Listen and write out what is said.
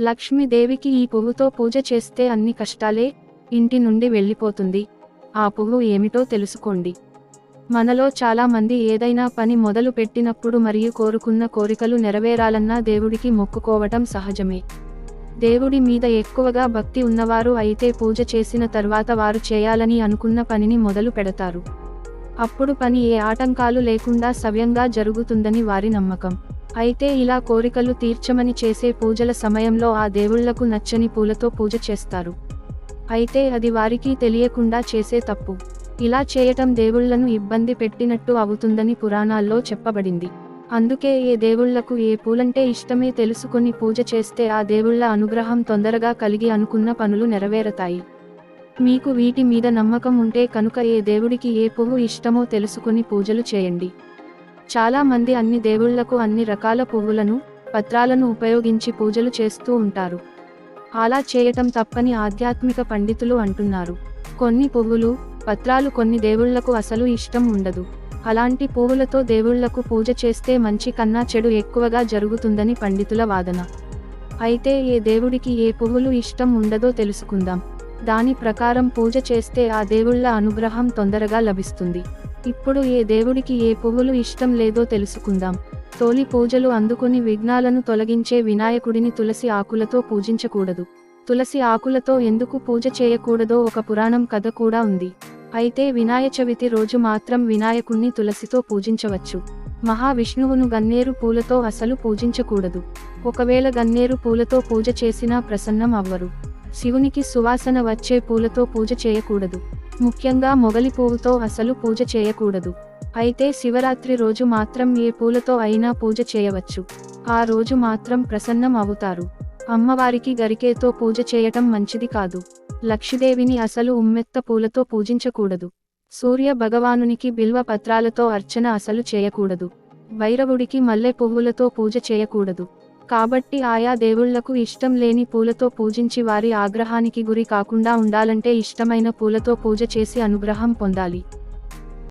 లక్ష్మీదేవికి ఈ పువ్వుతో పూజ చేస్తే అన్ని కష్టాలే ఇంటి నుండి వెళ్ళిపోతుంది. ఆ పువ్వు ఏమిటో తెలుసుకోండి. మనలో చాలామంది ఏదైనా పని మొదలు పెట్టినప్పుడు మరియు కోరుకున్న కోరికలు నెరవేరాలన్నా దేవుడికి మొక్కుకోవటం సహజమే. దేవుడి మీద ఎక్కువగా భక్తి ఉన్నవారు అయితే పూజ చేసిన తర్వాత వారు చేయాలని అనుకున్న పనిని మొదలు పెడతారు. అప్పుడు పని ఏ ఆటంకాలు లేకుండా సవ్యంగా జరుగుతుందని వారి నమ్మకం. అయితే ఇలా కోరికలు తీర్చమని చేసే పూజల సమయంలో ఆ దేవుళ్ళకు నచ్చని పూలతో పూజ చేస్తారు. అయితే అది వారికి తెలియకుండా చేసే తప్పు. ఇలా చేయటం దేవుళ్ళను ఇబ్బంది పెట్టినట్టు అవుతుందని పురాణాల్లో చెప్పబడింది. అందుకే ఏ దేవుళ్ళకు ఏ పూలంటే ఇష్టమే తెలుసుకొని పూజ చేస్తే ఆ దేవుళ్ళ అనుగ్రహం తొందరగా కలిగి అనుకున్న పనులు నెరవేరతాయి. మీకు వీటి మీద నమ్మకం ఉంటే కనుక ఏ దేవుడికి ఏ పువ్వు ఇష్టమో తెలుసుకుని పూజలు చేయండి. చాలా మంది అన్ని దేవుళ్ళకు అన్ని రకాల పువ్వులను పత్రాలను ఉపయోగించి పూజలు చేస్తూ ఉంటారు. అలా చేయటం తప్పని ఆధ్యాత్మిక పండితులు అంటున్నారు. కొన్ని పువ్వులు పత్రాలు కొన్ని దేవుళ్ళకు అసలు ఇష్టం ఉండదు. అలాంటి పువ్వులతో దేవుళ్ళకు పూజ చేస్తే మంచి కన్నా చెడు ఎక్కువగా జరుగుతుందని పండితుల వాదన. అయితే ఏ దేవుడికి ఏ పువ్వులు ఇష్టం ఉండదో తెలుసుకుందాం. దాని ప్రకారం పూజ చేస్తే ఆ దేవుళ్ళ అనుగ్రహం తొందరగా లభిస్తుంది. ఇప్పుడు ఏ దేవుడికి ఏ పువ్వులు ఇష్టం లేదో తెలుసుకుందాం. తోలి పూజలు అందుకుని విఘ్నాలను తొలగించే వినాయకుడిని తులసి ఆకులతో పూజించకూడదు. తులసి ఆకులతో ఎందుకు పూజ చేయకూడదో ఒక పురాణం కథ కూడా ఉంది. అయితే వినాయ చవితి రోజు మాత్రం వినాయకుణ్ణి తులసితో పూజించవచ్చు. మహావిష్ణువును గన్నేరు పూలతో అసలు పూజించకూడదు. ఒకవేళ గన్నేరు పూలతో పూజ చేసినా ప్రసన్నం అవ్వరు. శివునికి సువాసన వచ్చే పూలతో పూజ చేయకూడదు. ముఖ్యంగా మొగలి పువ్వుతో అసలు పూజ చేయకూడదు. అయితే శివరాత్రి రోజు మాత్రం ఏ పూలతో అయినా పూజ చేయవచ్చు. ఆ రోజు మాత్రం ప్రసన్నం అవుతారు. అమ్మవారికి గరికేతో పూజ చేయటం మంచిది కాదు. లక్ష్మీదేవిని అసలు ఉమ్మెత్త పూలతో పూజించకూడదు. సూర్య భగవానునికి బిల్వ పత్రాలతో అర్చన అసలు చేయకూడదు. భైరవుడికి మల్లె పువ్వులతో పూజ చేయకూడదు. కాబట్టి ఆయా దేవుళ్ళకు ఇష్టం లేని పూలతో పూజించి వారి ఆగ్రహానికి గురి కాకుండా ఉండాలంటే ఇష్టమైన పూలతో పూజ చేసి అనుగ్రహం పొందాలి.